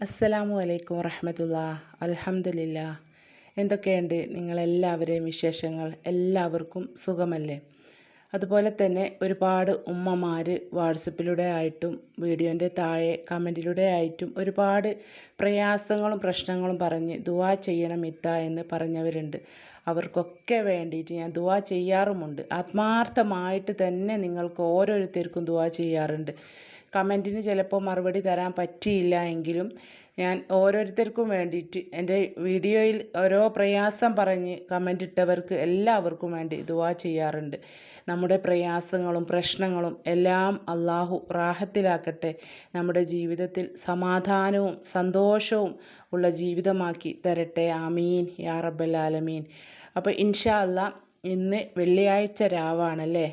അസ്സലാമു അലൈക്കും വറഹമത്തുള്ള അലഹമില്ല എന്തൊക്കെയുണ്ട് നിങ്ങളെല്ലാവരെയും വിശേഷങ്ങൾ? എല്ലാവർക്കും സുഖമല്ലേ? അതുപോലെ തന്നെ ഒരുപാട് ഉമ്മമാർ വാട്സപ്പിലൂടെ ആയിട്ടും വീഡിയോന്റെ താഴെ കമന്റിലൂടെ ആയിട്ടും ഒരുപാട് പ്രയാസങ്ങളും പ്രശ്നങ്ങളും പറഞ്ഞ് ദുവാ ചെയ്യണം ഇത്ത എന്ന് പറഞ്ഞവരുണ്ട്. അവർക്കൊക്കെ വേണ്ടിയിട്ട് ഞാൻ ദുവാ ചെയ്യാറുമുണ്ട്. ആത്മാർത്ഥമായിട്ട് തന്നെ നിങ്ങൾക്ക് ഓരോരുത്തർക്കും ദുവാ ചെയ്യാറുണ്ട്. കമന്റിന് ചിലപ്പോൾ മറുപടി തരാൻ പറ്റിയില്ല എങ്കിലും ഞാൻ ഓരോരുത്തർക്കും വേണ്ടിയിട്ട് എന്റെ വീഡിയോയിൽ ഓരോ പ്രയാസം പറഞ്ഞ് കമന്റ് ഇട്ടവർക്ക് എല്ലാവർക്കും വേണ്ടി ദുവാ ചെയ്യാറുണ്ട്. നമ്മുടെ പ്രയാസങ്ങളും പ്രശ്നങ്ങളും എല്ലാം അള്ളാഹു റാഹത്തിലാക്കട്ടെ. നമ്മുടെ ജീവിതത്തിൽ സമാധാനവും സന്തോഷവും ഉള്ള ജീവിതമാക്കി തരട്ടെ. ആമീൻ. യാ റബ്ബൽ ആലമീൻ. അപ്പോൾ ഇൻഷാ അല്ല ഇന്ന് വെള്ളിയാഴ്ച രാവാണല്ലേ?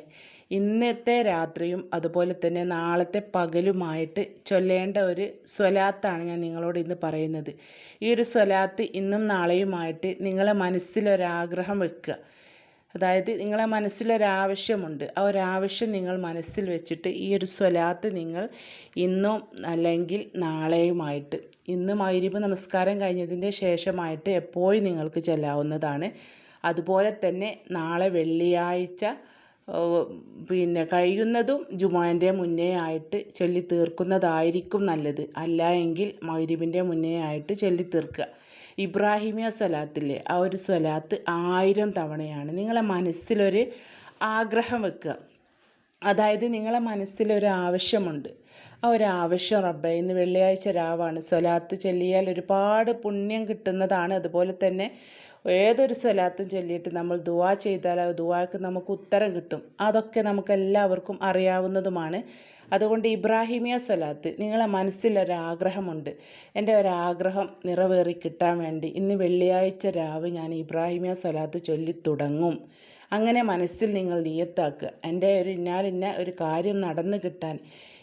ഇന്നത്തെ രാത്രിയും അതുപോലെ തന്നെ നാളത്തെ പകലുമായിട്ട് ചൊല്ലേണ്ട ഒരു സ്വലാത്താണ് ഞാൻ നിങ്ങളോട് ഇന്ന് പറയുന്നത്. ഈ ഒരു സ്വലാത്ത് ഇന്നും നാളെയുമായിട്ട് നിങ്ങളെ മനസ്സിലൊരാഗ്രഹം വെക്കുക. അതായത് നിങ്ങളെ മനസ്സിലൊരാവശ്യമുണ്ട്. ആ ഒരാവശ്യം നിങ്ങൾ മനസ്സിൽ വെച്ചിട്ട് ഈ ഒരു സ്വലാത്ത് നിങ്ങൾ ഇന്നും അല്ലെങ്കിൽ നാളെയുമായിട്ട് ഇന്ന് മൈരിബ് നമസ്കാരം കഴിഞ്ഞതിന്റെ ശേഷമായിട്ട് എപ്പോഴും നിങ്ങൾക്ക് ചെല്ലാവുന്നതാണ്. അതുപോലെ തന്നെ നാളെ വെള്ളിയാഴ്ച പിന്നെ കഴിയുന്നതും ജുമാന്റെ മുന്നേ ആയിട്ട് ചൊല്ലി തീർക്കുന്നതായിരിക്കും നല്ലത്. അല്ല എങ്കിൽ മഗ്രിബിന്റെ മുന്നേ ആയിട്ട് ചൊല്ലി തീർക്കുക. ഇബ്രാഹിമിയ സ്വലാത്തില്ലേ ആ ഒരു സ്വലാത്ത് ആയിരം തവണയാണ്. നിങ്ങളെ മനസ്സിലൊരു ആഗ്രഹം വെക്കുക. അതായത് നിങ്ങളെ മനസ്സിലൊരു ആവശ്യമുണ്ട്. ആ ഒരു ആവശ്യം റബ്ബെ ഇന്ന് വെള്ളിയാഴ്ച രാവാണ്. സ്വലാത്ത് ചൊല്ലിയാൽ ഒരുപാട് പുണ്യം കിട്ടുന്നതാണ്. അതുപോലെ തന്നെ ഏതൊരു സ്വലാത്തും ചൊല്ലിയിട്ട് നമ്മൾ ദുവാ ചെയ്താൽ ആ ദുവാക്ക് നമുക്ക് ഉത്തരം കിട്ടും. അതൊക്കെ നമുക്ക് എല്ലാവർക്കും അറിയാവുന്നതുമാണ്. അതുകൊണ്ട് ഇബ്രാഹിമിയ സ്വലാത്ത് നിങ്ങളെ മനസ്സിലൊരാഗ്രഹമുണ്ട് എന്റെ ഒരാഗ്രഹം നിറവേറി കിട്ടാൻ വേണ്ടി ഇന്ന് വെള്ളിയാഴ്ച രാവ് ഞാൻ ഇബ്രാഹിമിയ സ്വലാത്ത് ചൊല്ലി തുടങ്ങും. അങ്ങനെ മനസ്സിൽ നിങ്ങൾ നിയത്താക്കുക. എന്റെ ഒരു ഇന്നാലിന്ന ഒരു കാര്യം നടന്നു കിട്ടാൻ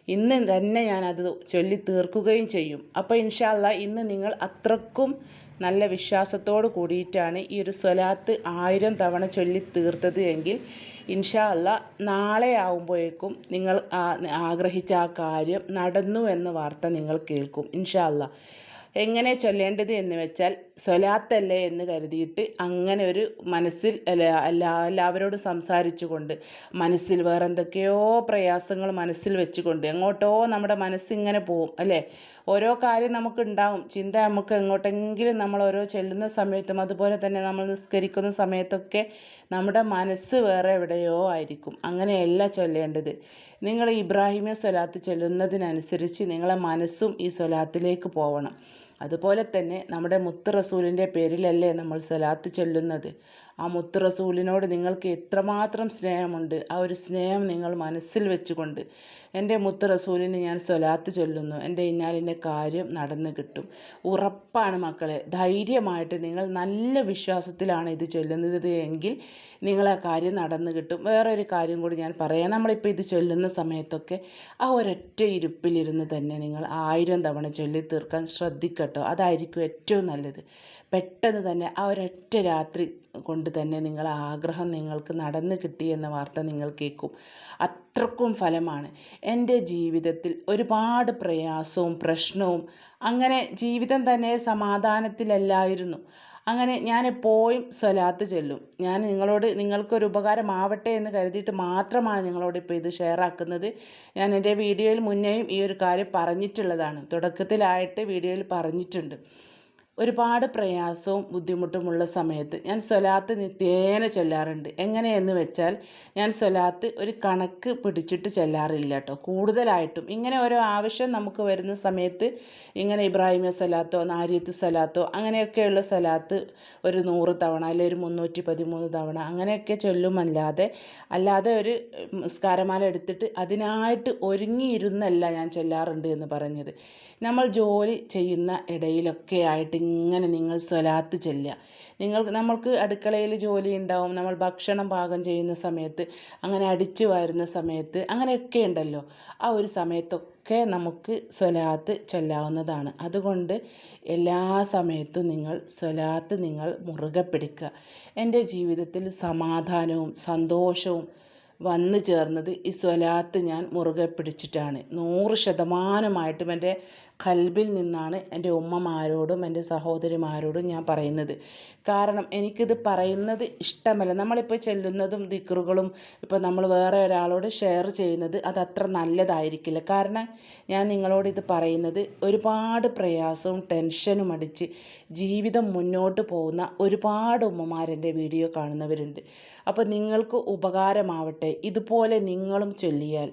ഇന്ന് തന്നെ ഞാനത് ചൊല്ലി തീർക്കുകയും ചെയ്യും. അപ്പോൾ ഇൻഷാല്ല ഇന്ന് നിങ്ങൾ അത്രക്കും നല്ല വിശ്വാസത്തോട് കൂടിയിട്ടാണ് ഈ ഒരു സ്വലാത്ത് ആയിരം തവണ ചൊല്ലി തീർത്തത് എങ്കിൽ ഇൻഷാ അല്ല നാളെ ആവുമ്പോഴേക്കും നിങ്ങൾ ആഗ്രഹിച്ച ആ കാര്യം നടന്നു എന്ന വാർത്ത നിങ്ങൾ കേൾക്കും ഇൻഷാ അല്ല എങ്ങനെ ചൊല്ലേണ്ടത് എന്ന് വെച്ചാൽ സ്വലാത്തല്ലേ എന്ന് കരുതിയിട്ട് അങ്ങനെ ഒരു മനസ്സിൽ എല്ലാ എല്ലാവരോടും സംസാരിച്ചുകൊണ്ട് മനസ്സിൽ വേറെ എന്തൊക്കെയോ പ്രയാസങ്ങൾ മനസ്സിൽ വെച്ചുകൊണ്ട് എങ്ങോട്ടോ നമ്മുടെ മനസ്സിങ്ങനെ പോവും അല്ലേ? ഓരോ കാര്യം നമുക്ക് ഉണ്ടാവും ചിന്ത നമുക്ക് എങ്ങോട്ടെങ്കിലും നമ്മൾ ഓരോ ചെല്ലുന്ന സമയത്തും അതുപോലെ തന്നെ നമ്മൾ നിസ്കരിക്കുന്ന സമയത്തൊക്കെ നമ്മുടെ മനസ്സ് വേറെ എവിടെയോ ആയിരിക്കും. അങ്ങനെയല്ല ചൊല്ലേണ്ടത്. നിങ്ങൾ ഇബ്രാഹിമ സ്വലാത്ത് ചൊല്ലുന്നതിനനുസരിച്ച് നിങ്ങളെ മനസ്സും ഈ സ്വലാത്തിലേക്ക് പോവണം. അതുപോലെ തന്നെ നമ്മുടെ മുത്ത് റസൂലിന്റെ പേരിലല്ലേ നമ്മൾ സലാത്ത് ചൊല്ലുന്നത്. ആ മുത്ത് റസൂലിനോട് നിങ്ങൾക്ക് എത്രമാത്രം സ്നേഹമുണ്ട് ആ ഒരു സ്നേഹം നിങ്ങൾ മനസ്സിൽ വെച്ചുകൊണ്ട് എന്റെ മുത്ത് റസൂലിന് ഞാൻ സ്വലാത്ത് ചൊല്ലുന്നു. എന്റെ ഇന്നാലിന്റെ കാര്യം നടന്നു കിട്ടും. ഉറപ്പാണ് മക്കളെ ധൈര്യമായിട്ട് നിങ്ങൾ നല്ല വിശ്വാസത്തിലാണ് ഇത് ചൊല്ലുന്നത് എങ്കിൽ നിങ്ങളെ കാര്യം നടന്നു കിട്ടും. വേറൊരു കാര്യം കൂടി ഞാൻ പറയാം. നമ്മളിപ്പോൾ ഇത് ചൊല്ലുന്ന സമയത്തൊക്കെ ആ ഒരൊറ്റ ഇരുപ്പിലിരുന്ന് തന്നെ നിങ്ങൾ ആയിരം തവണ ചൊല്ലി തീർക്കാൻ ശ്രദ്ധിക്കട്ടോ. അതായിരിക്കും ഏറ്റവും നല്ലത്. പെട്ടെന്ന് തന്നെ ആ ഒരൊറ്റ രാത്രി കൊണ്ട് തന്നെ നിങ്ങളെ ആഗ്രഹം നിങ്ങൾക്ക് നടന്നു കിട്ടി എന്ന വാർത്ത നിങ്ങൾ കേൾക്കും. അത്രക്കും ഫലമാണ്. എന്റെ ജീവിതത്തിൽ ഒരുപാട് പ്രയാസവും പ്രശ്നവും അങ്ങനെ ജീവിതം തന്നെ സമാധാനത്തിലല്ലായിരുന്നു. അങ്ങനെ ഞാൻ എപ്പോഴും സ്വലാത്ത് ചെല്ലും. ഞാൻ നിങ്ങളോട് നിങ്ങൾക്കൊരു ഉപകാരമാവട്ടെ എന്ന് കരുതിയിട്ട് മാത്രമാണ് നിങ്ങളോട് ഇപ്പോൾ ഇത് ഷെയർ ആക്കുന്നത്. ഞാൻ എന്റെ വീഡിയോയിൽ മുന്നേയും ഈ ഒരു കാര്യം പറഞ്ഞിട്ടുള്ളതാണ്. തുടക്കത്തിലായിട്ട് വീഡിയോയിൽ പറഞ്ഞിട്ടുണ്ട്. ഒരുപാട് പ്രയാസവും ബുദ്ധിമുട്ടുമുള്ള സമയത്ത് ഞാൻ സ്വലാത്ത് നിത്യേന ചൊല്ലാറുണ്ട്. എങ്ങനെയെന്ന് വെച്ചാൽ ഞാൻ സ്വലാത്ത് ഒരു കണക്ക് പിടിച്ചിട്ട് ചൊല്ലാറില്ല കേട്ടോ കൂടുതലായിട്ടും ഇങ്ങനെ ഓരോ ആവശ്യം നമുക്ക് വരുന്ന സമയത്ത് ഇങ്ങനെ ഇബ്രാഹിമ സ്വലാത്തോ നാരിയത്ത് സ്വലാത്തോ അങ്ങനെയൊക്കെയുള്ള സ്വലാത്ത് ഒരു നൂറ് തവണ അല്ലെങ്കിൽ ഒരു മുന്നൂറ്റി പതിമൂന്ന് തവണ അങ്ങനെയൊക്കെ ചൊല്ലുമല്ലാതെ അല്ലാതെ ഒരു സ്കാരമാല എടുത്തിട്ട് അതിനായിട്ട് ഒരുങ്ങിയിരുന്നല്ല ഞാൻ ചൊല്ലാറുണ്ട് എന്ന് പറഞ്ഞത്. നമ്മൾ ജോലി ചെയ്യുന്ന ഇടയിലൊക്കെ ആയിട്ട് ഇങ്ങനെ നിങ്ങൾ സ്വലാത്ത് ചെല്ലുക. നിങ്ങൾ നമ്മൾക്ക് അടുക്കളയിൽ ജോലി ഉണ്ടാവും നമ്മൾ ഭക്ഷണം പാകം ചെയ്യുന്ന സമയത്ത് അങ്ങനെ അടിച്ചു വാരുന്ന സമയത്ത് അങ്ങനെയൊക്കെ ഉണ്ടല്ലോ. ആ ഒരു സമയത്തൊക്കെ നമുക്ക് സ്വലാത്ത് ചൊല്ലാവുന്നതാണ്. അതുകൊണ്ട് എല്ലാ സമയത്തും നിങ്ങൾ സ്വലാത്ത് നിങ്ങൾ മുറുകെ പിടിക്കുക. എന്റെ ജീവിതത്തിൽ സമാധാനവും സന്തോഷവും വന്നു ചേർന്നത് ഈ സ്വലാത്ത് ഞാൻ മുറുകെ പിടിച്ചിട്ടാണ്. നൂറ് ശതമാനമായിട്ടും എന്റെ കൽബിൽ നിന്നാണ് എന്റെ ഉമ്മമാരോടും എന്റെ സഹോദരിമാരോടും ഞാൻ പറയുന്നത്. കാരണം എനിക്കിത് പറയുന്നത് ഇഷ്ടമല്ല. നമ്മളിപ്പോൾ ചെല്ലുന്നതും ദിക്റുകളും ഇപ്പോൾ നമ്മൾ വേറെ ഒരാളോട് ഷെയർ ചെയ്യുന്നത് അത് അത്ര നല്ലതായിരിക്കില്ല. കാരണം ഞാൻ നിങ്ങളോട് ഇത് പറയുന്നത് ഒരുപാട് പ്രയാസവും ടെൻഷനും അടിച്ച് ജീവിതം മുന്നോട്ട് പോകുന്ന ഒരുപാട് ഉമ്മമാരെന്റെ വീഡിയോ കാണുന്നവരുണ്ട്. അപ്പോൾ നിങ്ങൾക്ക് ഉപകാരമാവട്ടെ. ഇതുപോലെ നിങ്ങളും ചൊല്ലിയാൽ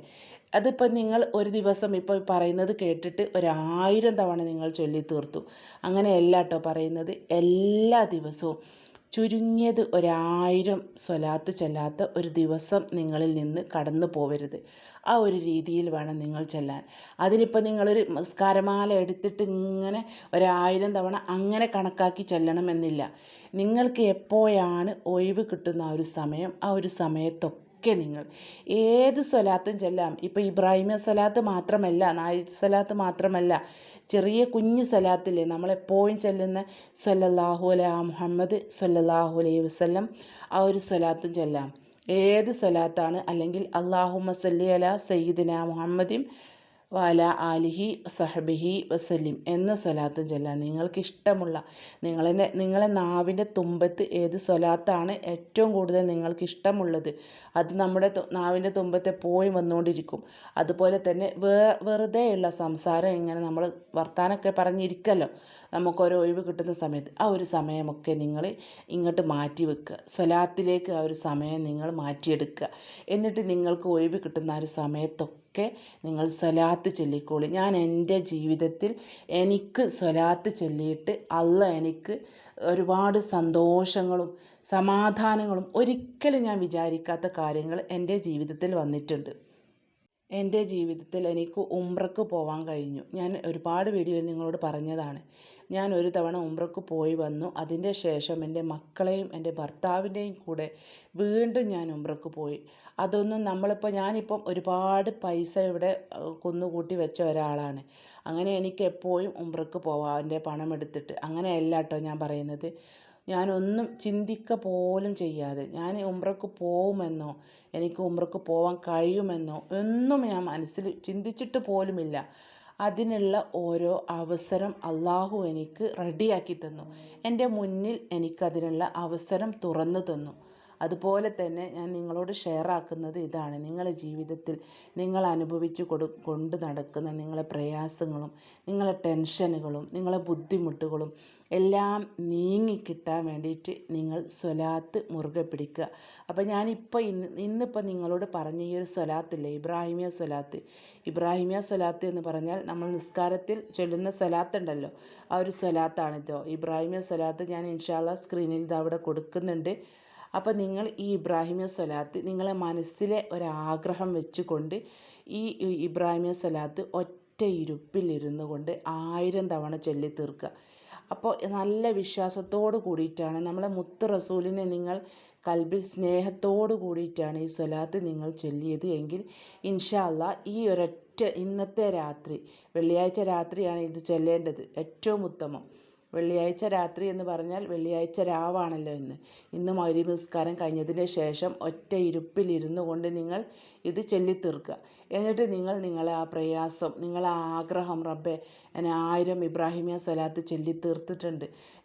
അതിപ്പോൾ നിങ്ങൾ ഒരു ദിവസം ഇപ്പോൾ പറയുന്നത് കേട്ടിട്ട് ഒരായിരം തവണ നിങ്ങൾ ചൊല്ലി തീർത്തു അങ്ങനെയല്ല കേട്ടോ പറയുന്നത്. എല്ലാ ദിവസവും ചുരുങ്ങിയത് ഒരായിരം സ്വലാത്ത് ചെല്ലാത്ത ഒരു ദിവസം നിങ്ങളിൽ നിന്ന് കടന്നു പോവരുത്. ആ ഒരു രീതിയിൽ വേണം നിങ്ങൾ ചെല്ലാൻ. അതിനിപ്പോൾ നിങ്ങളൊരു സ്കാരമാല എടുത്തിട്ട് ഇങ്ങനെ ഒരായിരം തവണ അങ്ങനെ കണക്കാക്കി ചെല്ലണമെന്നില്ല. നിങ്ങൾക്ക് എപ്പോഴാണ് ഒഴിവ് കിട്ടുന്ന ആ ഒരു സമയം ആ ഒരു സമയത്തൊക്കെ ഒക്കെ നിങ്ങൾ. ഏത് സ്വലാത്തും ചെല്ലാം. ഇപ്പോൾ ഇബ്രാഹിമ സ്വലാത്ത് മാത്രമല്ല നായി സ്വലാത്ത് മാത്രമല്ല ചെറിയ കുഞ്ഞു സ്വലാത്തില്ലേ? നമ്മളെപ്പോഴും ചെല്ലുന്ന സല്ലല്ലാഹു അല മുഹമ്മദ് സല്ലല്ലാഹു അലൈഹി വസല്ലം ആ ഒരു സ്വലാത്തും ചെല്ലാം. ഏത് സ്വലാത്താണ്? അല്ലെങ്കിൽ അള്ളാഹു സല്ലി അല സയ്യിദിന മുഹമ്മദിൻ വാല ആലിഹി സഹബിഹി വസലിം എന്ന സ്വലാത്തും ചൊല്ലാം. നിങ്ങൾക്ക് ഇഷ്ടമുള്ള നിങ്ങളെ നിങ്ങളെ നാവിന്റെ തുമ്പത്ത് ഏത് സ്വലാത്താണ് ഏറ്റവും കൂടുതൽ നിങ്ങൾക്ക് ഇഷ്ടമുള്ളത് അത് നമ്മുടെ നാവിന്റെ തുമ്പത്തെ പോയി വന്നുകൊണ്ടിരിക്കും. അതുപോലെ തന്നെ വേ വെറുതെയുള്ള സംസാരം ഇങ്ങനെ നമ്മൾ വർത്താനമൊക്കെ പറഞ്ഞിരിക്കല്ലോ. നമുക്കൊരു ഒഴിവ് കിട്ടുന്ന സമയത്ത് ആ ഒരു സമയമൊക്കെ നിങ്ങൾ ഇങ്ങോട്ട് മാറ്റി വെക്കുക. സ്വലാത്തിലേക്ക് ആ ഒരു സമയം നിങ്ങൾ മാറ്റിയെടുക്കുക. എന്നിട്ട് നിങ്ങൾക്ക് ഒഴിവ് കിട്ടുന്ന ആ ഒരു സമയത്തൊക്കെ നിങ്ങൾ സ്വലാത്ത് ചൊല്ലിക്കോളി. ഞാൻ എന്റെ ജീവിതത്തിൽ എനിക്ക് സ്വലാത്ത് ചൊല്ലിയിട്ട് അല്ല എനിക്ക് ഒരുപാട് സന്തോഷങ്ങളും സമാധാനങ്ങളും ഒരിക്കലും ഞാൻ വിചാരിക്കാത്ത കാര്യങ്ങൾ എന്റെ ജീവിതത്തിൽ വന്നിട്ടുണ്ട്. എന്റെ ജീവിതത്തിൽ എനിക്ക് ഉംറക്ക് പോവാൻ കഴിഞ്ഞു. ഞാൻ ഒരുപാട് വീഡിയോയിൽ നിങ്ങളോട് പറഞ്ഞതാണ്. ഞാൻ ഒരു തവണ ഉംറക്ക് പോയി വന്നു. അതിന്റെ ശേഷം എന്റെ മക്കളെയും എന്റെ ഭർത്താവിന്റെയും കൂടെ വീണ്ടും ഞാൻ ഉംറക്ക് പോയി. അതൊന്നും നമ്മളിപ്പോൾ ഞാനിപ്പം ഒരുപാട് പൈസ ഇവിടെ കുന്നുകൂട്ടി വെച്ച ഒരാളാണ്. അങ്ങനെ എനിക്ക് എപ്പോഴും ഉംറക്ക് പോവാം എന്റെ പണം എടുത്തിട്ട് അങ്ങനെയല്ല കേട്ടോ ഞാൻ പറയുന്നത്. ഞാനൊന്നും ചിന്തിക്ക പോലും ചെയ്യാതെ ഞാൻ ഉംറക്ക് പോകുമെന്നോ എനിക്ക് ഉംറക്ക് പോവാൻ കഴിയുമെന്നോ ഒന്നും ഞാൻ മനസ്സിൽ ചിന്തിച്ചിട്ട് പോലുമില്ല. അതിനുള്ള ഓരോ അവസരം അള്ളാഹു എനിക്ക് റെഡിയാക്കി തന്നു. എന്റെ മുന്നിൽ എനിക്കതിനുള്ള അവസരം തുറന്നു തന്നു. അതുപോലെ തന്നെ ഞാൻ നിങ്ങളോട് ഷെയർ ആക്കുന്നത് ഇതാണ്. നിങ്ങളുടെ ജീവിതത്തിൽ നിങ്ങൾ അനുഭവിച്ച് കൊടു കൊണ്ട് നടക്കുന്ന നിങ്ങളെ പ്രയാസങ്ങളും നിങ്ങളെ ടെൻഷനുകളും നിങ്ങളെ ബുദ്ധിമുട്ടുകളും എല്ലാം നീങ്ങിക്കിട്ടാൻ വേണ്ടിയിട്ട് നിങ്ങൾ സ്വലാത്ത് മുറുകെ പിടിക്കുക. അപ്പോൾ ഞാനിപ്പോൾ ഇന്ന് ഇന്നിപ്പോൾ നിങ്ങളോട് പറഞ്ഞ ഈ ഒരു സ്വലാത്തില്ലേ? ഇബ്രാഹിമിയ സ്വലാത്ത്. ഇബ്രാഹിമിയ സ്വലാത്ത് എന്ന് പറഞ്ഞാൽ നമ്മൾ നിസ്കാരത്തിൽ ചൊല്ലുന്ന സ്വലാത്ത് ഉണ്ടല്ലോ ആ ഒരു സ്വലാത്താണിതോ. ഇബ്രാഹിമിയ സ്വലാത്ത് ഞാൻ ഇൻഷാല്ല സ്ക്രീനിൽ ഇത് അവിടെ കൊടുക്കുന്നുണ്ട്. അപ്പോൾ നിങ്ങൾ ഈ ഇബ്രാഹിമിയ സ്വലാത്ത് നിങ്ങളെ മനസ്സിലെ ഒരാഗ്രഹം വെച്ചുകൊണ്ട് ഈ ഇബ്രാഹിമിയ സ്വലാത്ത് ഒറ്റ ഇരുപ്പിലിരുന്നു കൊണ്ട് ആയിരം തവണ ചൊല്ലി തീർക്കുക. അപ്പോൾ നല്ല വിശ്വാസത്തോട് കൂടിയിട്ടാണ് നമ്മളെ മുത്ത് റസൂലിനെ നിങ്ങൾ കൽബിൽ സ്നേഹത്തോട് കൂടിയിട്ടാണ് ഈ സ്വലാത്ത് നിങ്ങൾ ചൊല്ലിയത് എങ്കിൽ ഇൻഷാല്ല ഈ ഒരൊറ്റ ഇന്നത്തെ രാത്രി വെള്ളിയാഴ്ച രാത്രിയാണ് ഇത് ചൊല്ലേണ്ടത് ഏറ്റവും ഉത്തമം. വെള്ളിയാഴ്ച രാത്രി എന്ന് പറഞ്ഞാൽ വെള്ളിയാഴ്ച രാവാണല്ലോ ഇന്ന്. ഇന്ന് മഗ്‌രിബ് നിസ്കാരം കഴിഞ്ഞതിന് ശേഷം ഒറ്റ ഇരുപ്പിലിരുന്നു കൊണ്ട് നിങ്ങൾ ഇത് ചൊല്ലിത്തീർക്കുക. എന്നിട്ട് നിങ്ങൾ നിങ്ങളെ ആ പ്രയാസം നിങ്ങളെ ആ ആഗ്രഹം റബ്ബെ എന്നെ ആയിരം ഇബ്രാഹിമിയ സ്വലാത്ത് ചൊല്ലി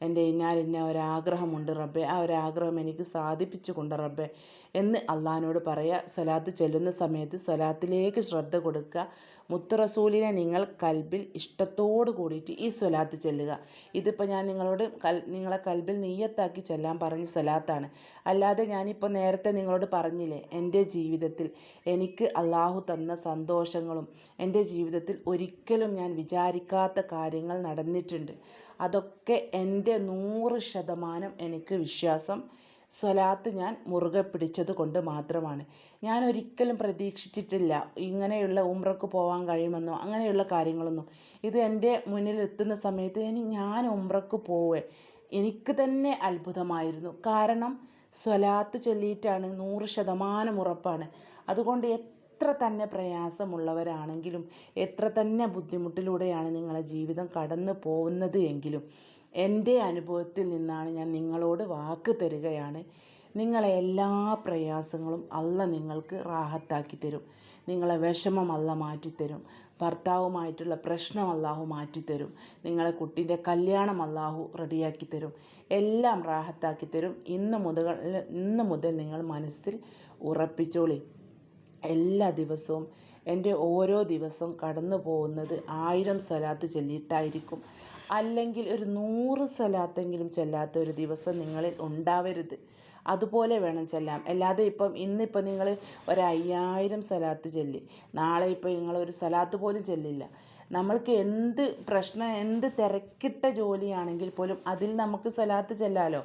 എന്റെ ഇന്നാൽ ഇന്ന ഒരാഗ്രഹമുണ്ട് റബ്ബെ ആ ഒരാഗ്രഹം എനിക്ക് സാധിപ്പിച്ചു കൊണ്ട് റബ്ബെ എന്ന് അള്ളഹാനോട് പറയുക സ്വലാത്ത് ചൊല്ലുന്ന സമയത്ത് സ്വലാത്തിലേക്ക് ശ്രദ്ധ കൊടുക്കുക. മുത്ത് റസൂലിനെ നിങ്ങൾ കൽബിൽ ഇഷ്ടത്തോട് കൂടിയിട്ട് ഈ സ്വലാത്ത് ചെല്ലുക. ഇതിപ്പോൾ ഞാൻ നിങ്ങളോട് കൽ നിങ്ങളെ കൽബിൽ നെയ്യത്താക്കി ചെല്ലാൻ പറഞ്ഞ സ്വലാത്താണ്. അല്ലാതെ ഞാനിപ്പോൾ നേരത്തെ നിങ്ങളോട് പറഞ്ഞില്ലേ എന്റെ ജീവിതത്തിൽ എനിക്ക് അള്ളാഹു തന്ന സന്തോഷങ്ങളും എന്റെ ജീവിതത്തിൽ ഒരിക്കലും ഞാൻ വിചാരിക്കാത്ത കാര്യങ്ങൾ നടന്നിട്ടുണ്ട്. അതൊക്കെ എന്റെ നൂറ് ശതമാനം എനിക്ക് വിശ്വാസം സ്വലാത്ത് ഞാൻ മുറുകെ പിടിച്ചത് കൊണ്ട് മാത്രമാണ്. ഞാൻ ഒരിക്കലും പ്രതീക്ഷിച്ചിട്ടില്ല ഇങ്ങനെയുള്ള ഉംറക്ക് പോകാൻ കഴിയുമെന്നോ അങ്ങനെയുള്ള കാര്യങ്ങളൊന്നും. ഇത് എന്റെ മുന്നിൽ എത്തുന്ന സമയത്ത് ഇനി ഞാൻ ഉംറക്ക് പോവേ. എനിക്ക് തന്നെ അത്ഭുതമായിരുന്നു. കാരണം സ്വലാത്ത് ചൊല്ലിയിട്ടാണ് നൂറ് ശതമാനം ഉറപ്പാണ്. അതുകൊണ്ട് എത്ര തന്നെ പ്രയാസമുള്ളവരാണെങ്കിലും എത്ര തന്നെ ബുദ്ധിമുട്ടിലൂടെയാണ് നിങ്ങളെ ജീവിതം കടന്നു പോകുന്നത് എങ്കിലും എന്റെ അനുഭവത്തിൽ നിന്നാണ് ഞാൻ നിങ്ങളോട് വാക്ക് തരികയാണ്. നിങ്ങളെ എല്ലാ പ്രയാസങ്ങളും അല്ല നിങ്ങൾക്ക് റാഹത്താക്കി തരും. നിങ്ങളെ വിഷമം അല്ല മാറ്റിത്തരും ഭർത്താവുമായിട്ടുള്ള പ്രശ്നം അല്ലാഹു മാറ്റിത്തരും നിങ്ങളെ കുട്ടീന്റെ കല്യാണം അല്ലാഹു റെഡിയാക്കി തരും. എല്ലാം റാഹത്താക്കി തരും. ഇന്ന് മുതൽ ഇന്ന് മുതൽ നിങ്ങൾ മനസ്സിൽ ഉറപ്പിച്ചോളി. എല്ലാ ദിവസവും എന്റെ ഓരോ ദിവസവും കടന്നു പോകുന്നത് ആയിരം സ്വലാത്ത് ചൊല്ലിയിട്ടായിരിക്കും. അല്ലെങ്കിൽ ഒരു നൂറ് സ്വലാത്തെങ്കിലും ചൊല്ലാത്ത ഒരു ദിവസം നിങ്ങളിൽ ഉണ്ടാവരുത്. അതുപോലെ വേണം ചെല്ലാം അല്ലാതെ ഇപ്പം ഇന്നിപ്പം നിങ്ങൾ ഒരു അയ്യായിരം സ്വലാത്ത് ചൊല്ലി. നാളെ ഇപ്പം നിങ്ങൾ ഒരു സ്വലാത്ത് പോലും ചൊല്ലില്ല. നമ്മൾക്ക് എന്ത് പ്രശ്നം എന്ത് തിരക്കിട്ട ജോലിയാണെങ്കിൽ പോലും അതിൽ നമുക്ക് സ്വലാത്ത് ചെല്ലാലോ?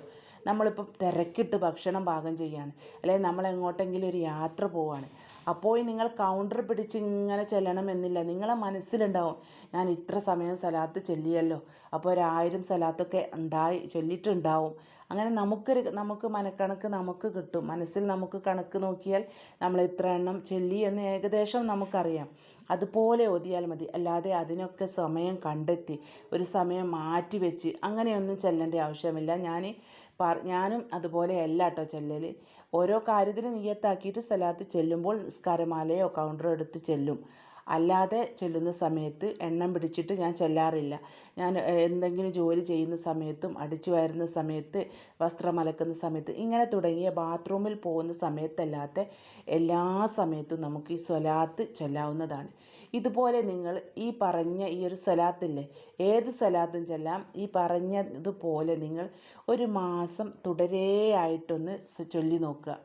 നമ്മളിപ്പം തിരക്കിട്ട് ഭക്ഷണം പാകം ചെയ്യുകയാണ് അല്ലെങ്കിൽ നമ്മൾ എങ്ങോട്ടെങ്കിലും ഒരു യാത്ര പോവുകയാണ് അപ്പോൾ നിങ്ങൾ കൗണ്ടർ പിടിച്ച് ഇങ്ങനെ ചെല്ലണമെന്നില്ല. നിങ്ങളെ മനസ്സിലുണ്ടാവും ഞാൻ ഇത്ര സമയം സലാത്ത് ചെല്ലിയല്ലോ. അപ്പോൾ ഒരായിരം സലാത്തൊക്കെ ഉണ്ടായി ചൊല്ലിയിട്ടുണ്ടാവും അങ്ങനെ നമുക്കൊരു നമുക്ക് മനക്കണക്ക് നമുക്ക് കിട്ടും. മനസ്സിൽ നമുക്ക് കണക്ക് നോക്കിയാൽ നമ്മൾ ഇത്ര എണ്ണം ചൊല്ലി എന്ന് ഏകദേശം നമുക്കറിയാം. അതുപോലെ ഓതിയാൽ മതി. അല്ലാതെ അതിനൊക്കെ സമയം കണ്ടെത്തി ഒരു സമയം മാറ്റി വെച്ച് അങ്ങനെയൊന്നും ചെല്ലേണ്ട ആവശ്യമില്ല. ഞാൻ ഞാനും അതുപോലെയല്ല കേട്ടോ ചെല്ലൽ ഓരോ കാര്യത്തിന് നിയ്യത്താക്കിയിട്ട് സ്ഥലത്ത് ചെല്ലുമ്പോൾ നിസ്കാരമാലയോ കൗണ്ടറോ എടുത്ത് ചെല്ലും. അല്ലാതെ ചെല്ലുന്ന സമയത്ത് എണ്ണം പിടിച്ചിട്ട് ഞാൻ ചെല്ലാറില്ല. ഞാൻ എന്തെങ്കിലും ജോലി ചെയ്യുന്ന സമയത്തും അടിച്ചു വാരുന്ന സമയത്ത് വസ്ത്രം അലക്കുന്ന സമയത്ത് ഇങ്ങനെ തുടങ്ങിയ ബാത്റൂമിൽ പോകുന്ന സമയത്തല്ലാത്ത എല്ലാ സമയത്തും നമുക്ക് ഈ സ്വലാത്ത് ചൊല്ലാവുന്നതാണ്. ഇതുപോലെ നിങ്ങൾ ഈ പറഞ്ഞ ഈ ഒരു സലാത്തില്ലേ ഏത് സലാത്തും ചെല്ലാം ഈ പറഞ്ഞതുപോലെ നിങ്ങൾ ഒരു മാസം തുടരെയായിട്ടൊന്ന് ചൊല്ലി നോക്കുക.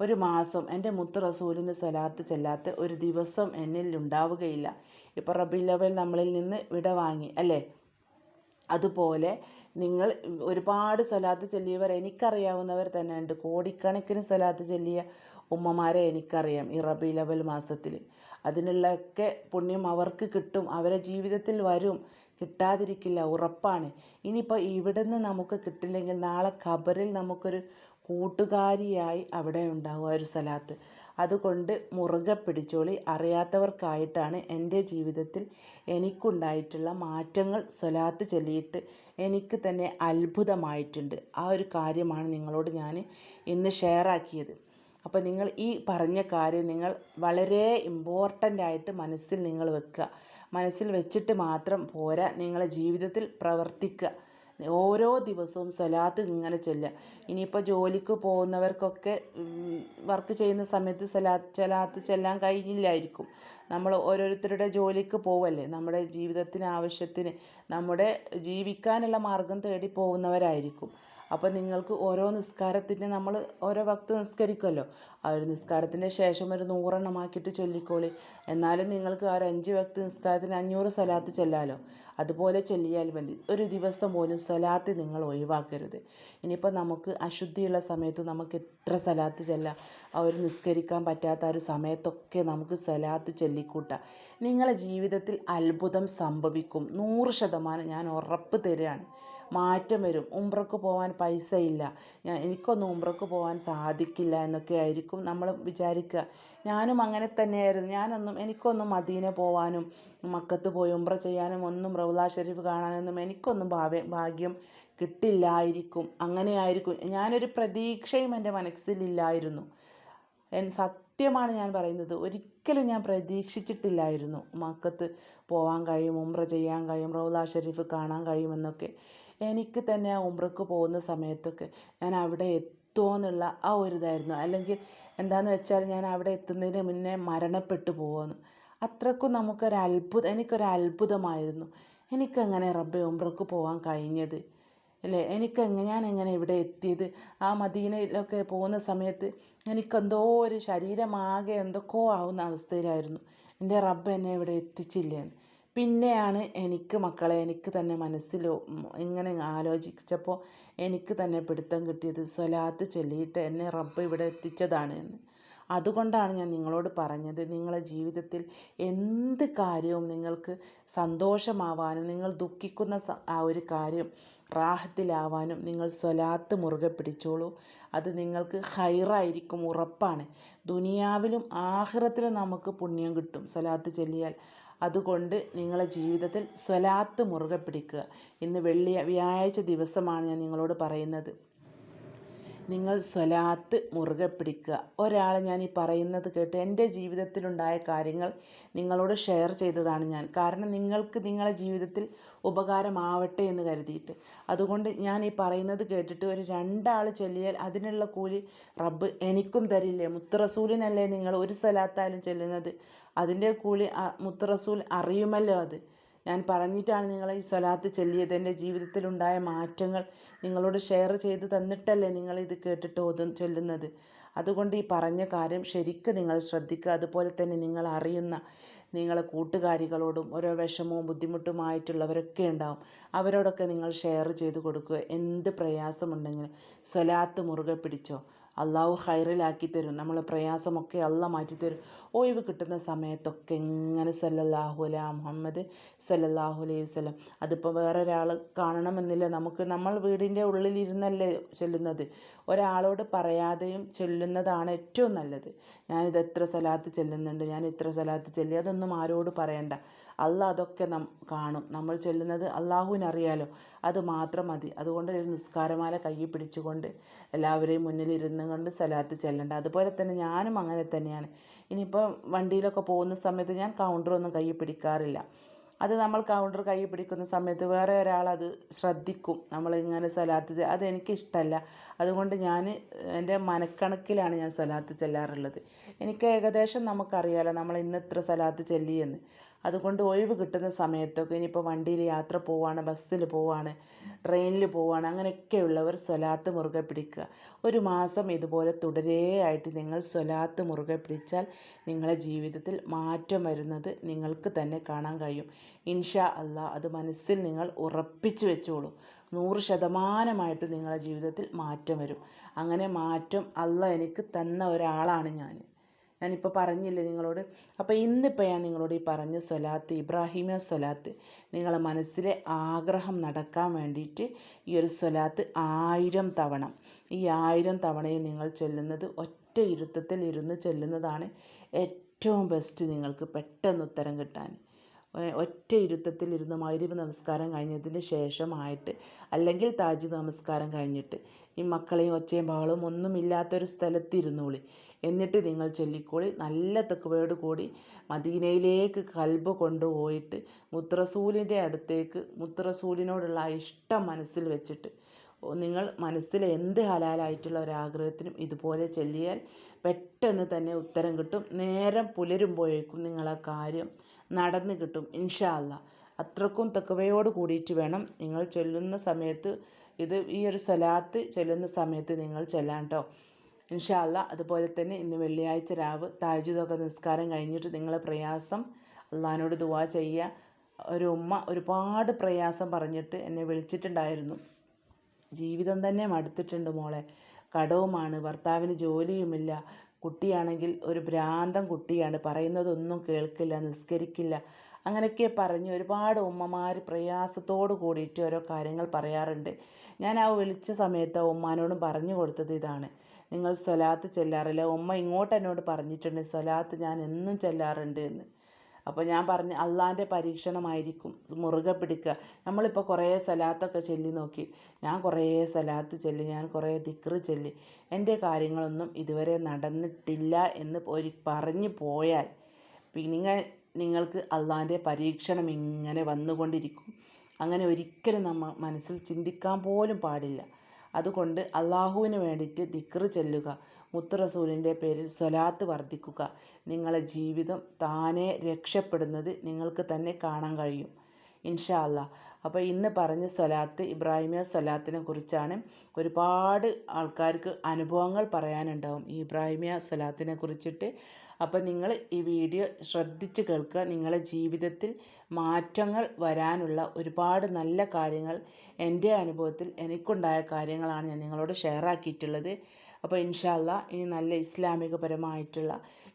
ഒരു മാസം എന്റെ മുത്ത് റസൂലിന് സലാത്ത് ചെല്ലാത്ത ഒരു ദിവസം എന്നിൽ ഉണ്ടാവുകയില്ല. ഇപ്പോൾ റബി ലവൽ നമ്മളിൽ നിന്ന് വിട വാങ്ങി അല്ലേ? അതുപോലെ നിങ്ങൾ ഒരുപാട് സ്വലാത്ത് ചൊല്ലിയവർ എനിക്കറിയാവുന്നവർ തന്നെ ഉണ്ട് കോടിക്കണക്കിന് സ്വലാത്ത് ചൊല്ലിയ ഉമ്മമാരെ എനിക്കറിയാം ഈ റബി ലവൽ മാസത്തിൽ. അതിനുള്ളൊക്കെ പുണ്യം അവർക്ക് കിട്ടും. അവരെ ജീവിതത്തിൽ വരും. കിട്ടാതിരിക്കില്ല. ഉറപ്പാണ്. ഇനിയിപ്പോൾ ഇവിടുന്ന് നമുക്ക് കിട്ടില്ലെങ്കിൽ നാളെ ഖബറിൽ നമുക്കൊരു കൂട്ടുകാരിയായി അവിടെ ഉണ്ടാകും ഒരു സ്ഥലത്ത് അതുകൊണ്ട് മുറുകെ പിടിച്ചോളി. അറിയാത്തവർക്കായിട്ടാണ് എന്റെ ജീവിതത്തിൽ എനിക്കുണ്ടായിട്ടുള്ള മാറ്റങ്ങൾ സ്വലാത്ത് ചൊല്ലിയിട്ട് എനിക്ക് തന്നെ അത്ഭുതമായിട്ടുണ്ട്. ആ ഒരു കാര്യമാണ് നിങ്ങളോട് ഞാൻ ഇന്ന് ഷെയർ ആക്കിയത്. അപ്പോൾ നിങ്ങൾ ഈ പറഞ്ഞ കാര്യം നിങ്ങൾ വളരെ ഇമ്പോർട്ടന്റ് ആയിട്ട് മനസ്സിൽ നിങ്ങൾ വെക്കുക. മനസ്സിൽ വെച്ചിട്ട് മാത്രം പോരാ. നിങ്ങളെ ജീവിതത്തിൽ പ്രവർത്തിക്കുക. ഓരോ ദിവസവും സ്വലാത്ത് ഇങ്ങനെ ചൊല്ലുക. ഇനിയിപ്പോൾ ജോലിക്ക് പോകുന്നവർക്കൊക്കെ വർക്ക് ചെയ്യുന്ന സമയത്ത് സ്വലാത്ത് സ്വലാത്ത് ചൊല്ലാൻ കഴിഞ്ഞില്ലായിരിക്കും. നമ്മൾ ഓരോരുത്തരുടെ ജോലിക്ക് പോവല്ലേ? നമ്മുടെ ജീവിതത്തിന് ആവശ്യത്തിന് നമ്മുടെ ജീവിക്കാനുള്ള മാർഗം തേടി പോകുന്നവരായിരിക്കും. അപ്പോൾ നിങ്ങൾക്ക് ഓരോ നിസ്കാരത്തിന് നമ്മൾ ഓരോ ഭക്ത് നിസ്കരിക്കുമല്ലോ ആ ഒരു നിസ്കാരത്തിന്റെ ശേഷം ഒരു നൂറെണ്ണമാക്കിയിട്ട് ചൊല്ലിക്കോളി. എന്നാലും നിങ്ങൾക്ക് ആ ഒരു അഞ്ച് ഭക്ത് നിസ്കാരത്തിന് അഞ്ഞൂറ് സ്വലാത്ത് ചൊല്ലാലോ. അതുപോലെ ചൊല്ലിയാൽ മതി. ഒരു ദിവസം പോലും സ്വലാത്ത് നിങ്ങൾ ഒഴിവാക്കരുത്. ഇനിയിപ്പോൾ നമുക്ക് അശുദ്ധിയുള്ള സമയത്ത് നമുക്ക് എത്ര സ്വലാത്ത് ചെല്ലാം? ആ ഒരു നിസ്കരിക്കാൻ പറ്റാത്ത ഒരു സമയത്തൊക്കെ നമുക്ക് സ്വലാത്ത് ചൊല്ലിക്കൂട്ടാം. നിങ്ങളുടെ ജീവിതത്തിൽ അത്ഭുതം സംഭവിക്കും. നൂറ് ശതമാനം ഞാൻ ഉറപ്പ് തരികയാണ് മാറ്റം വരും. ഉംറക്ക് പോകാൻ പൈസ ഇല്ല ഞാൻ എനിക്കൊന്നും ഉംറക്ക് പോകാൻ സാധിക്കില്ല എന്നൊക്കെ ആയിരിക്കും നമ്മൾ വിചാരിക്കുക ഞാനും അങ്ങനെ തന്നെയായിരുന്നു. ഞാനൊന്നും എനിക്കൊന്നും മദീന പോകാനും മക്കത്ത് പോയി ഉംറ ചെയ്യാനും ഒന്നും റൗല ഷെരീഫ് കാണാനൊന്നും എനിക്കൊന്നും ഭാവ്യ ഭാഗ്യം കിട്ടില്ലായിരിക്കും. അങ്ങനെയായിരിക്കും ഞാനൊരു പ്രതീക്ഷയും എന്റെ മനസ്സിലില്ലായിരുന്നു. സത്യമാണ് ഞാൻ പറയുന്നത്. ഒരിക്കലും ഞാൻ പ്രതീക്ഷിച്ചിട്ടില്ലായിരുന്നു മക്കത്ത് പോവാൻ കഴിയും ഉംറ ചെയ്യാൻ കഴിയും റൗല ഷെരീഫ് കാണാൻ കഴിയുമെന്നൊക്കെ എനിക്ക് തന്നെ ആ ഉംറക്ക് പോകുന്ന സമയത്തൊക്കെ ഞാൻ അവിടെ എത്തുമോ എന്നുള്ള ആ ഒരു ഇതായിരുന്നു അല്ലെങ്കിൽ എന്താണെന്ന് വെച്ചാൽ ഞാൻ അവിടെ എത്തുന്നതിന് മുന്നേ മരണപ്പെട്ടു പോകുമെന്ന് അത്രക്കും നമുക്കൊരു അത്ഭുതം എനിക്കൊരു അത്ഭുതമായിരുന്നു. എനിക്കെങ്ങനെ റബ്ബെ ഉംറക്ക് പോകാൻ കഴിഞ്ഞത്. അല്ലേ? എനിക്കെങ്ങനെ ഞാൻ എങ്ങനെ ഇവിടെ എത്തിയത്. ആ മദീനയിലൊക്കെ പോകുന്ന സമയത്ത് എനിക്കെന്തോ ഒരു ശരീരമാകെ എന്തൊക്കെയോ ആവുന്ന അവസ്ഥയിലായിരുന്നു. എന്റെ റബ്ബ് എന്നെ ഇവിടെ എത്തിച്ചില്ലേന്ന്. പിന്നെയാണ് എനിക്ക് മക്കളെ എനിക്ക് തന്നെ മനസ്സിൽ ഇങ്ങനെ ആലോചിച്ചപ്പോൾ എനിക്ക് തന്നെ പിടുത്തം കിട്ടിയത് സ്വലാത്ത് ചൊല്ലിയിട്ട് എന്നെ റബ്ബ് ഇവിടെ എത്തിച്ചതാണ് എന്ന്. അതുകൊണ്ടാണ് ഞാൻ നിങ്ങളോട് പറഞ്ഞത് നിങ്ങളെ ജീവിതത്തിൽ എന്ത് കാര്യവും നിങ്ങൾക്ക് സന്തോഷമാവാനും നിങ്ങൾ ദുഃഖിക്കുന്ന ആ ഒരു കാര്യം റാഹത്തിലാവാനും നിങ്ങൾ സ്വലാത്ത് മുറുകെ പിടിച്ചോളൂ. അത് നിങ്ങൾക്ക് ഹൈറായിരിക്കും ഉറപ്പാണ്. ദുനിയാവിലും ആഹ്റത്തിലും നമുക്ക് പുണ്യം കിട്ടും സ്വലാത്ത് ചൊല്ലിയാൽ. അതുകൊണ്ട് നിങ്ങളുടെ ജീവിതത്തിൽ സ്വലാത്ത് മുറുകെ പിടിക്കുക. ഇന്ന് വെള്ളി വ്യാഴാഴ്ച ദിവസമാണ് ഞാൻ നിങ്ങളോട് പറയുന്നത്. നിങ്ങൾ സ്വലാത്ത് മുറുകെ പിടിക്കുക. ഒരാൾ ഞാൻ ഈ പറയുന്നത് കേട്ട് എന്റെ ജീവിതത്തിലുണ്ടായ കാര്യങ്ങൾ നിങ്ങളോട് ഷെയർ ചെയ്തതാണ് ഞാൻ. കാരണം നിങ്ങൾക്ക് നിങ്ങളുടെ ജീവിതത്തിൽ ഉപകാരമാവട്ടെ എന്ന് കരുതിയിട്ട്. അതുകൊണ്ട് ഞാൻ ഈ പറയുന്നത് കേട്ടിട്ട് ഒരു രണ്ടാൾ ചൊല്ലിയാൽ അതിനുള്ള കൂലി റബ്ബ് എനിക്കും തരില്ലേ? മുത്തറസൂലിനല്ലേ നിങ്ങൾ ഒരു സ്വലാത്തായാലും ചൊല്ലുന്നത്? അതിന്റെ കൂലി മുത്തറസൂൽ അറിയുമല്ലോ അത്. ഞാൻ പറഞ്ഞിട്ടാണ് നിങ്ങളെ ഈ സ്വലാത്ത് ചൊല്ലിയത്. എന്റെ ജീവിതത്തിലുണ്ടായ മാറ്റങ്ങൾ നിങ്ങളോട് ഷെയർ ചെയ്ത് തന്നിട്ടല്ലേ നിങ്ങൾ ഇത് കേട്ടിട്ട് ഓത് ചൊല്ലുന്നത്. അതുകൊണ്ട് ഈ പറഞ്ഞ കാര്യം ശരിക്ക് നിങ്ങൾ ശ്രദ്ധിക്കുക. അതുപോലെ തന്നെ നിങ്ങൾ അറിയുന്ന നിങ്ങളെ കൂട്ടുകാരികളോടും ഓരോ വിഷമവും ബുദ്ധിമുട്ടുമായിട്ടുള്ളവരൊക്കെ ഉണ്ടാവും. അവരോടൊക്കെ നിങ്ങൾ ഷെയർ ചെയ്ത് കൊടുക്കുക. എന്ത് പ്രയാസമുണ്ടെങ്കിലും സ്വലാത്ത് മുറുകെ പിടിച്ചോ. അള്ളാഹു ഹൈറിലാക്കി തരും. നമ്മളെ പ്രയാസമൊക്കെ അള്ള മാറ്റിത്തരും ഒഴിവ് കിട്ടുന്ന സമയത്തൊക്കെ ഇങ്ങനെ സല്ലല്ലാഹു അല മുഹമ്മദ് സല്ലല്ലാഹു അലൈഹി വസല്ലം. അതിപ്പോൾ വേറൊരാൾ കാണണമെന്നില്ല. നമുക്ക് നമ്മൾ വീടിന്റെ ഉള്ളിലിരുന്നല്ലേ ചൊല്ലുന്നത്. ഒരാളോട് പറയാതെയും ചൊല്ലുന്നതാണ് ഏറ്റവും നല്ലത്. ഞാനിത് എത്ര സ്ഥലത്ത് ചെല്ലുന്നുണ്ട് ഞാൻ ഇത്ര സ്ഥലത്ത് ചെല്ലി അതൊന്നും ആരോട് പറയണ്ട. അല്ല അതൊക്കെ നം കാണും. നമ്മൾ ചൊല്ലുന്നത് അള്ളാഹുവിനറിയാലോ അത് മാത്രം മതി. അതുകൊണ്ട് ഒരു നിസ്കാരമാല കയ്യിൽ പിടിച്ചുകൊണ്ട് എല്ലാവരെയും മുന്നിലിരുന്ന് കൊണ്ട് സ്ഥലത്ത് ചെല്ലണ്ട. അതുപോലെ തന്നെ ഞാനും അങ്ങനെ തന്നെയാണ്. ഇനിയിപ്പോൾ വണ്ടിയിലൊക്കെ പോകുന്ന സമയത്ത് ഞാൻ കൗണ്ടറൊന്നും കയ്യിൽ പിടിക്കാറില്ല. അത് നമ്മൾ കൗണ്ടർ കൈ പിടിക്കുന്ന സമയത്ത് വേറെ ഒരാളത് അത് ശ്രദ്ധിക്കും. നമ്മളിങ്ങനെ സ്വലാത്ത് അതെനിക്കിഷ്ടമല്ല അതുകൊണ്ട് ഞാൻ എന്റെ മനക്കണക്കിലാണ് ഞാൻ സ്വലാത്ത് ചെല്ലാറുള്ളത്. എനിക്ക് ഏകദേശം നമുക്കറിയാലോ നമ്മൾ ഇന്ന് ഇത്ര സ്വലാത്ത് ചെല്ലിയെന്ന്. അതുകൊണ്ട് ഒഴിവ് കിട്ടുന്ന സമയത്തൊക്കെ ഇനിയിപ്പോൾ വണ്ടിയിൽ യാത്ര പോവാണ് ബസ്സിൽ പോവാണ് ട്രെയിനിൽ പോവാണ് അങ്ങനെയൊക്കെയുള്ളവർ സ്വലാത്ത് മുറുകെ പിടിക്കുക. ഒരു മാസം ഇതുപോലെ തുടരെയായിട്ട് നിങ്ങൾ സ്വലാത്ത് മുറുകെ പിടിച്ചാൽ നിങ്ങളുടെ ജീവിതത്തിൽ മാറ്റം വരുന്നത് നിങ്ങൾക്ക് തന്നെ കാണാൻ കഴിയും. ഇൻഷാ അല്ല അത് മനസ്സിൽ നിങ്ങൾ ഉറപ്പിച്ചു വെച്ചോളൂ. നൂറ് ശതമാനമായിട്ട് നിങ്ങളുടെ ജീവിതത്തിൽ മാറ്റം വരും. അങ്ങനെ മാറ്റം അല്ല എനിക്ക് തന്ന ഒരാളാണ് ഞാൻ ഞാനിപ്പോൾ പറഞ്ഞില്ലേ നിങ്ങളോട്? അപ്പോൾ ഇന്നിപ്പോൾ ഞാൻ നിങ്ങളോട് ഈ പറഞ്ഞ സ്വലാത്ത് ഇബ്രാഹിമ സ്വലാത്ത് നിങ്ങളെ മനസ്സിലെ ആഗ്രഹം നടക്കാൻ വേണ്ടിയിട്ട് ഈ ഒരു സ്വലാത്ത് ആയിരം തവണ ഈ ആയിരം തവണയും നിങ്ങൾ ചൊല്ലുന്നത് ഒറ്റ ഇരുത്തത്തിൽ ഇരുന്ന് ചൊല്ലുന്നതാണ് ഏറ്റവും ബെസ്റ്റ് നിങ്ങൾക്ക് പെട്ടെന്ന് ഉത്തരം കിട്ടാൻ. ഒറ്റ ഇരുത്തത്തിൽ ഇരുന്ന് മഗ്‌രിബ് നമസ്കാരം കഴിഞ്ഞതിന് ശേഷമായിട്ട് അല്ലെങ്കിൽ താജ് നമസ്കാരം കഴിഞ്ഞിട്ട് ഈ മക്കളെയും ഒച്ചയും ബഹളവും ഒന്നുമില്ലാത്തൊരു സ്ഥലത്ത് ഇരുന്നോളി എന്നിട്ട് നിങ്ങൾ ചൊല്ലിക്കോളി. നല്ല തെക്കുവയോട് കൂടി മദീനയിലേക്ക് കൽബ് കൊണ്ടുപോയിട്ട് മുത്തറസൂലിന്റെ അടുത്തേക്ക് മുത്തറസൂലിനോടുള്ള ആ ഇഷ്ടം മനസ്സിൽ വെച്ചിട്ട് നിങ്ങൾ മനസ്സിൽ എന്ത് ഹലാലായിട്ടുള്ള ഒരാഗ്രഹത്തിനും ഇതുപോലെ ചൊല്ലിയാൽ പെട്ടെന്ന് തന്നെ ഉത്തരം കിട്ടും. നേരം പുലരുമ്പോഴേക്കും നിങ്ങളെ കാര്യം നടന്ന് കിട്ടും ഇൻഷാല്ല അത്രക്കും തക്കവയോട് കൂടിയിട്ട് വേണം നിങ്ങൾ ചൊല്ലുന്ന സമയത്ത് ഇത് ഈ ഒരു സ്വലാത്ത് ചൊല്ലുന്ന സമയത്ത് നിങ്ങൾ ചൊല്ലാൻ കേട്ടോ ഇൻഷാ അല്ലാ അതുപോലെ തന്നെ ഇന്ന് വെള്ളിയാഴ്ച രാവ് താജുദൊക്കെ നിസ്കാരം കഴിഞ്ഞിട്ട് നിങ്ങളെ പ്രയാസം അള്ളഹാനോട് ദുവാ ചെയ്യുക. ഒരു ഉമ്മ ഒരുപാട് പ്രയാസം പറഞ്ഞിട്ട് എന്നെ വിളിച്ചിട്ടുണ്ടായിരുന്നു. ജീവിതം തന്നെ മടുത്തിട്ടുണ്ട് മോളെ. കടവുമാണ് ഭർത്താവിന് ജോലിയുമില്ല. കുട്ടിയാണെങ്കിൽ ഒരു ഭ്രാന്തൻ കുട്ടിയാണ്. പറയുന്നതൊന്നും കേൾക്കില്ല നിസ്കരിക്കില്ല. അങ്ങനെയൊക്കെ പറഞ്ഞ് ഒരുപാട് ഉമ്മമാർ പ്രയാസത്തോട് കൂടിയിട്ട് ഓരോ കാര്യങ്ങൾ പറയാറുണ്ട്. ഞാൻ ആ വിളിച്ച സമയത്ത് ഉമ്മാനോടും പറഞ്ഞു കൊടുത്തത് ഇതാണ്. നിങ്ങൾ സ്വലാത്ത് ചെല്ലാറില്ല. ഉമ്മ ഇങ്ങോട്ട് എന്നോട് പറഞ്ഞിട്ടുണ്ട് സ്വലാത്ത് ഞാൻ എന്നും ചെല്ലാറുണ്ട് എന്ന്. അപ്പോൾ ഞാൻ പറഞ്ഞു അള്ളാന്റെ പരീക്ഷണമായിരിക്കും മുറുകെ പിടിക്കുക. നമ്മളിപ്പോൾ കുറേ സലാത്തൊക്കെ ചൊല്ലി നോക്കി. ഞാൻ കുറേ സലാത്ത് ചൊല്ലി ഞാൻ കുറേ ദിക്റ് ചൊല്ലി. എന്റെ കാര്യങ്ങളൊന്നും ഇതുവരെ നടന്നിട്ടില്ല എന്ന് ഒരു പറഞ്ഞു പോയാൽ പിന്നെ നിങ്ങൾക്ക് അള്ളാന്റെ പരീക്ഷണം ഇങ്ങനെ വന്നുകൊണ്ടിരിക്കും. അങ്ങനെ ഒരിക്കലും നമ്മൾ മനസ്സിൽ ചിന്തിക്കാൻ പോലും പാടില്ല. അതുകൊണ്ട് അള്ളാഹുവിന് വേണ്ടിയിട്ട് ദിക്റ് ചൊല്ലുക. മുത്തുറസൂലിന്റെ പേരിൽ സ്വലാത്ത് വർദ്ധിക്കുക. നിങ്ങളെ ജീവിതം താനെ രക്ഷപ്പെടുന്നത് നിങ്ങൾക്ക് തന്നെ കാണാൻ കഴിയും. ഇൻഷാ അല്ലാ അപ്പോൾ ഇന്ന് പറഞ്ഞ സ്വലാത്ത് ഇബ്രാഹിമിയ സ്വലാത്തിനെ കുറിച്ചാണ് ഒരുപാട് ആൾക്കാർക്ക് അനുഭവങ്ങൾ പറയാനുണ്ടാവും ഈ ഇബ്രാഹിമിയ സ്വലാത്തിനെ കുറിച്ചിട്ട്. അപ്പോൾ നിങ്ങൾ ഈ വീഡിയോ ശ്രദ്ധിച്ച് കേൾക്കുക. നിങ്ങളുടെ ജീവിതത്തിൽ മാറ്റങ്ങൾ വരാനുള്ള ഒരുപാട് നല്ല കാര്യങ്ങൾ എന്റെ അനുഭവത്തിൽ എനിക്കുണ്ടായ കാര്യങ്ങളാണ് ഞാൻ നിങ്ങളോട് ഷെയർ ആക്കിയിട്ടുള്ളത്. അപ്പോൾ ഇൻഷാല്ല ഇനി നല്ല ഇസ്ലാമികപരമായിട്ടുള്ള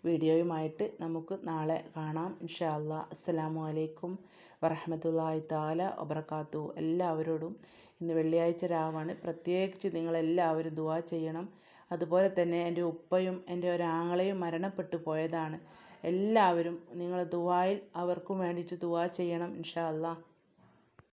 വീഡിയോയുമായിട്ട് നമുക്ക് നാളെ കാണാം. ഇൻഷാല്ല അസ്സലാമു അലൈക്കും. വറഹമത്തല്ലാഹി താല ഒബർക്കാത്തു എല്ലാവരോടും ഇന്ന് വെള്ളിയാഴ്ച രാവാണ്. പ്രത്യേകിച്ച് നിങ്ങളെല്ലാവരും ദുവാ ചെയ്യണം. അതുപോലെ തന്നെ എന്റെ ഉപ്പയും എന്റെ ഒരാങ്ങളെയും മരണപ്പെട്ടു പോയതാണ്. എല്ലാവരും നിങ്ങൾ ദുവായിൽ അവർക്കും വേണ്ടിയിട്ട് ദുവാ ചെയ്യണം ഇൻഷാ അല്ലാ